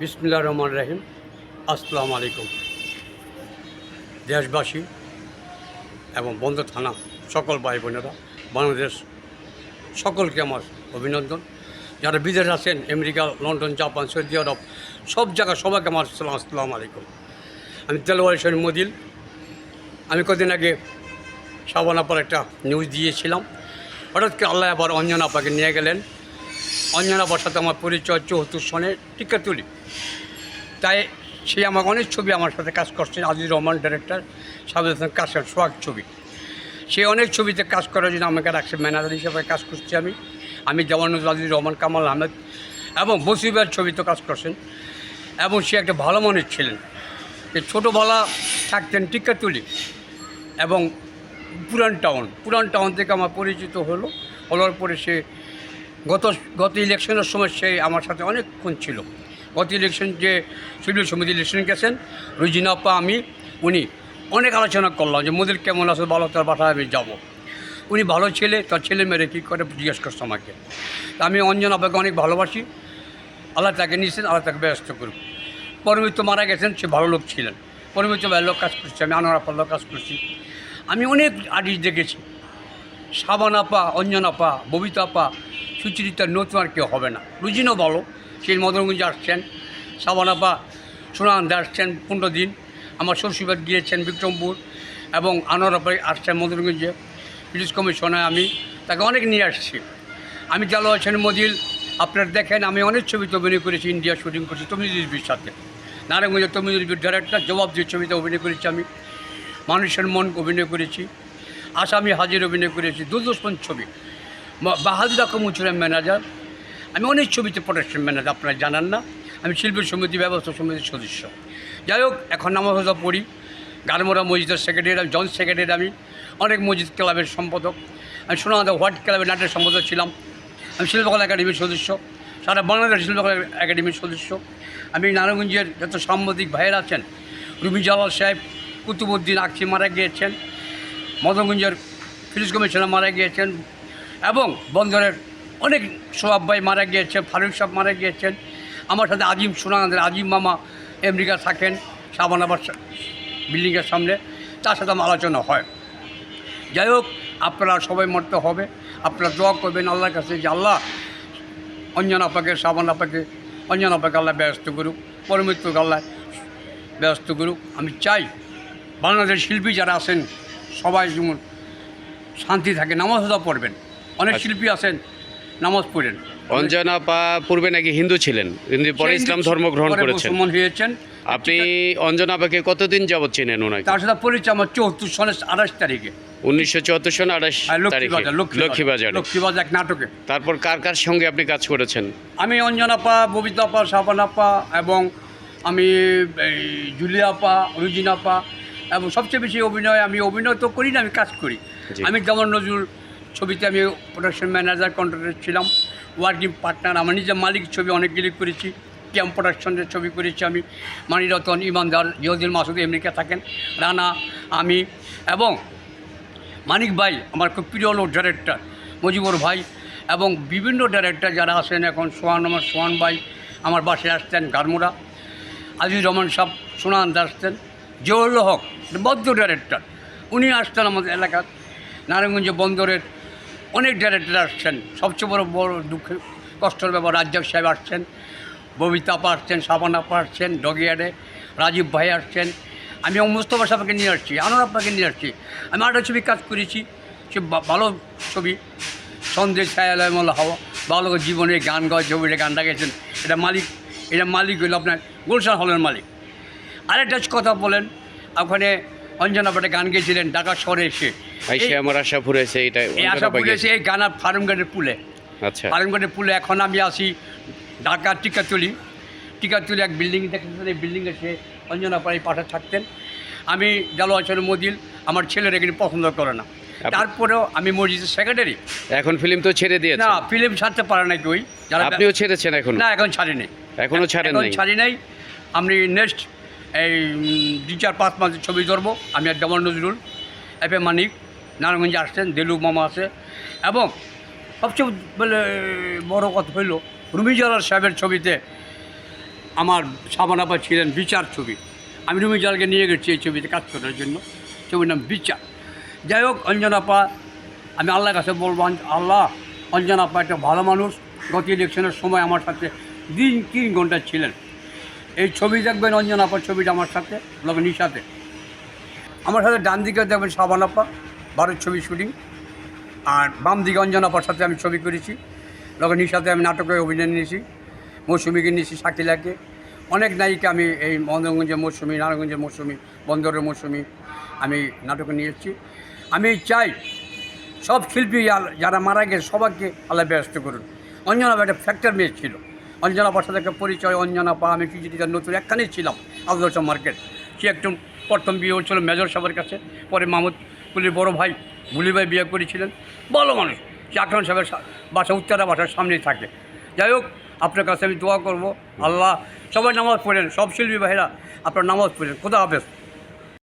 বিসমুল্লাহ রহমান রাহিম। আসসালামু আলাইকুম। দেশবাসী এবং বন্ধ থানা, সকল ভাই বোনেরা বাংলাদেশ, সকলকে আমার অভিনন্দন। যারা বিদেশ আছেন, America, London, Japan, Saudi Arab, সব জায়গায় সবাইকে আমার সালাম, আসসালামু আলাইকুম। আমি তেলওয়ারি শরীফ মদিল। আমি কদিন আগে সাবানাপার একটা নিউজ দিয়েছিলাম। হঠাৎ করে আল্লাহ আবার অঞ্জন আপাকে নিয়ে গেলেন। অঞ্জনা আপার আমার পরিচয় চৌহত্তর সনে টিকা তুলি। তাই সে আমার অনেক ছবি আমার সাথে কাজ করছেন আজিজ রহমান ডাইরেক্টর সাবেদ হাসান কাশেম সোহাগ ছবি। সে অনেক ছবিতে কাজ করার জন্য আমাকে রাখছে ম্যানেজার হিসেবে কাজ করছি আমি। আমি জওয়ানুল আজিজ রহমান, কামাল আহমেদ এবং বসিবের ছবিতে কাজ করছেন। এবং সে একটা ভালো মনের ছিলেন যে ছোটোবেলা থাকতেন টিকাতুলি এবং পুরান টাউন। পুরান টাউন থেকে আমার পরিচিত হলো, হওয়ার পরে সে গত গত ইলেকশনের সময় সে আমার সাথে অনেকক্ষণ ছিল। গত ইলেকশন যে সিভিল সমিতি ইলেকশন গেছেন, রুজিনা আপা, আমি, উনি অনেক আলোচনা করলাম যে, মোদের কেমন আছে? ভালো, তার বাসায় আমি যাব। উনি ভালো ছেলে, তার ছেলে মেরে কী করে জিজ্ঞেস করছে আমাকে। আমি অঞ্জন আপাকে অনেক ভালোবাসি। আল্লাহ তাকে নিয়েছেন, আল্লাহ তাকে ব্যস্ত করুক। পরমিত্র মারা গেছেন, সে ভালো লোক ছিলেন। পরমিত্র ভালো কাজ করছি, আমি আনোয়ার আপার কাজ করছি। আমি অনেক আর্টিস্ট দেখেছি। সাবান আপা, অঞ্জন আপা, ববিতা আপা সুচরিতা নতুন আর কেউ হবে না। রুজিনও বলো সেই মদনগঞ্জে আসছেন। সাবান আপা সোনানন্দে আসছেন পনেরো দিন। আমার শ্বশুরবাদ গিয়েছেন বিক্রমপুর এবং আনোয়ার আপা আসছেন মদনগঞ্জে। পুলিশ কমিশনে আমি, তাকে অনেক নিয়ে আসছি। আমি জালো আছেন মদিল আপনার দেখেন, আমি অনেক ছবিতে অভিনয় করেছি, ইন্ডিয়া শুটিং করছি তমিজ রিবির সাথে। নারায়ণগঞ্জের তমিজ রিবির ডাইরেক্টর জবাব দিয়ে ছবিতে অভিনয় করেছি আমি। মানুষের মন অভিনয় করেছি। আসামি হাজির অভিনয় করেছি দুর্দর্শন ছবি। বাহাদুর ছিলেন ম্যানেজার। আমি অনেক ছবিতে প্রোডাকশন ম্যানেজার আপনারা জানান না। আমি শিল্পী সমিতি, ব্যবস্থা সমিতির সদস্য। যাই হোক, এখন নামাজ পড়ি। গারমোরা মসজিদের সেক্রেটারি আমি জন সেক্রেটারি আমি। অনেক মসজিদ ক্লাবের সম্পাদক। আমি সোনাদা হোয়াইট ক্লাবের নাটের সম্পাদক ছিলাম। আমি শিল্পকলা একাডেমির সদস্য। সারা বাংলাদেশ শিল্পকলা একাডেমির সদস্য। আমি নারায়ণগঞ্জের যত সাংবাদিক ভাইয়েরা আছেন, রুমি জালাল সাহেব কুতুবুদ্দিন আকসি মারা গিয়েছেন। মদনগঞ্জের পুলিশ কমিশনার মারা গিয়েছেন। এবং বন্দরের অনেক সোহাব ভাই মারা গিয়েছেন, ফারুক সাহেব মারা গিয়েছেন। আমার সাথে আজিম সোনাগান্ধের আজিম মামা আমেরিকা থাকেন সাবানাবার বিল্ডিংয়ের সামনে। তার সাথে আমার আলোচনা হয়। যাই হোক, আপনারা সবাই মরতে হবে। আপনারা দোয়া করবেন আল্লাহর কাছে যে আল্লাহ অঞ্জন আপাকে সাবান আপাকে অঞ্জন আপাকে আল্লাহ ব্যস্ত করুক পরমিত্র আল্লাহ ব্যস্ত করুক। আমি চাই বাংলাদেশ শিল্পী যারা আছেন, সবাই যেমন শান্তি থাকে, নামাজ পড়বেন অনেক আচ্ছা। শিল্পী আছেন নামাজ পড়েন। অঞ্জনা পা পূর্বে নাকি হিন্দু ছিলেন? কিন্তু পরে ইসলাম ধর্ম গ্রহণ করেছেন। মুসলমান হয়েছেন। আপনি অঞ্জনা আপাকে কতদিন যাবৎ চেনেন ওনাকে? তার সাথে পরিচয় আমার চৌত্রিশ সনের আঠাশ তারিখে। উনিশশো চুয়াত্তর সন আঠাশ আর তারিখে। লক্ষ্মীবাজার লক্ষ্মীবাজার। এক নাটকে। তারপর কার কার সঙ্গে আপনি কাজ করেছেন? আমি অঞ্জনাপা ববিতাপা সাবানাপা এবং আমি জুলিয়াপা রুজিনাপা এবং সবচেয়ে বেশি অভিনয় আমি অভিনয় তো করি না আমি কাজ করি। আমি যেমন নজরুল ছবিতে আমি প্রোডাকশন ম্যানেজার কন্ট্রাক্টর ছিলাম ওয়ার্কিং পার্টনার আমার নিজের মালিক ছবি অনেকগুলি করেছি ক্যাম্প প্রোডাকশনের ছবি করেছি আমি মানিরতন ইমানদার জিহদিন মাসুদ আমেরিকা থাকেন, রানা, আমি এবং মানিক ভাই, আমার খুব প্রিয় লোক ডাইরেক্টর মজিবর ভাই এবং বিভিন্ন ডাইরেক্টর যারা আসেন এখন, সোহান, আমার সোহান ভাই, আমার বাসায় আসতেন গারমোড়া আজিজ রহমান সাহ সোনান আসতেন, জহুরুল হক, বদ্ধ ডাইরেক্টর উনি আসতেন আমাদের এলাকার নারায়ণগঞ্জ বন্দরের অনেক ডাইরেক্টর আসছেন। সবচেয়ে বড় বড় দুঃখ কষ্টের ব্যাপার, রাজ্জাক সাহেব আসছেন, ববিতা আপা আসছেন সাবান আপা আসছেন ডগিয়ারে রাজীব ভাই আসছেন। আমি মুস্তফা সাহেবকে নিয়ে আসছি আনোর আপাকে নিয়ে আসছি। আমি আরেকটা ছবি কাজ করেছি, সে ভালো ছবি, সন্দেশ ছায়ালয় মল হাওয়া, ভালো জীবনে গান গাওয়া ছবিটা গানটা গেছেন এটা মালিক এটা মালিক হইল আপনার গুলশান হলের মালিক। আরেকটা কথা বলেন, ওখানে অঞ্জনা পাটে গান গেয়েছিলেন ঢাকা শহরে এসে। আইসে আমার আশা ফুরেছে এটা এই আশা এসে এই গানা ফার্মগেটের পুলে। আচ্ছা। ফার্মগেটের পুলে এখন আমি আসি ঢাকা টিকাতুলি। টিকাতুলি এক বিল্ডিং দেখেছেন এই বিল্ডিং এসে অঞ্জনা পাড়ি পাঠা থাকতেন। আমি জালো আচরণ মদিল আমার ছেলের এখানে পছন্দ করে না। তারপরেও আমি মসজিদের সেক্রেটারি এখন ফিল্ম তো ছেড়ে দিয়েছে না ফিল্ম ছাড়তে পারে না কেউই যারা আপনিও ছেড়েছেন এখন? না এখন ছাড়ি নেই এখনও ছাড়েন নাই? ছাড়ি নাই। আমি নেক্সট এই দু চার পাঁচ মাসের ছবি ধরবো, আমি আর জামাল নজরুল এফ এ মানিক, নারায়ণগঞ্জে আসছেন, দেলু মামা আছে। এবং সবচেয়ে বলে, বড় কথা হইল, রুমি সাহেবের ছবিতে আমার সাবানাপা ছিলেন বিচার ছবি। আমি রুমি জালকে নিয়ে গেছি এই ছবিতে কাজ করার জন্য। ছবির নাম বিচার। যাই হোক অঞ্জনাপা আমি আল্লাহর কাছে বলব আল্লাহ অঞ্জনাপা একটা ভালো মানুষ। গত ইলেকশনের সময় আমার সাথে দিন তিন ঘণ্টা ছিলেন। এই ছবি দেখবেন অঞ্জনাপার ছবিটা আমার সাথে লগে নিশাতে আমার সাথে ডান দিকে দেখবেন সাবানাপা ভারত ছবি শুটিং। আর বাম দিকে অঞ্জনাপার সাথে আমি ছবি করেছি। লগে সাথে আমি নাটকে অভিনয় নিয়েছি। মৌসুমীকে নিয়েছি শাকিলাকে। অনেক নায়িকা আমি এই মন্দগঞ্জের মৌসুমি নারায়ণগঞ্জের মৌসুমি, বন্দরের মৌসুমি আমি নাটকে নিয়ে এসেছি। আমি চাই সব শিল্পী যারা মারা গেছে, সবাইকে আল্লাহ ব্যস্ত করুন। অঞ্জনাপা একটা ফ্যাক্টর মেয়ে ছিল। অঞ্জনাপার সাথে একটা পরিচয় অঞ্জনাপা আমি পিজিটিতে নতুন একখানেই ছিলাম আদর্শ মার্কেট। সে একটু প্রথম বিয়ে হচ্ছিল মেজর সাহেবের কাছে, পরে মাহমুদ কুলির বড় ভাই গুলি ভাই বিয়ে করেছিলেন। ভালো মানুষ, সে আকরাম সাহেবের বাসা, উত্তরা বাসার সামনেই থাকে। যাই হোক, আপনার কাছে আমি দোয়া করব, আল্লাহ সবাই নামাজ পড়েন, সব শিল্পী ভাইরা আপনার নামাজ পড়েন। খোদা হাফেজ।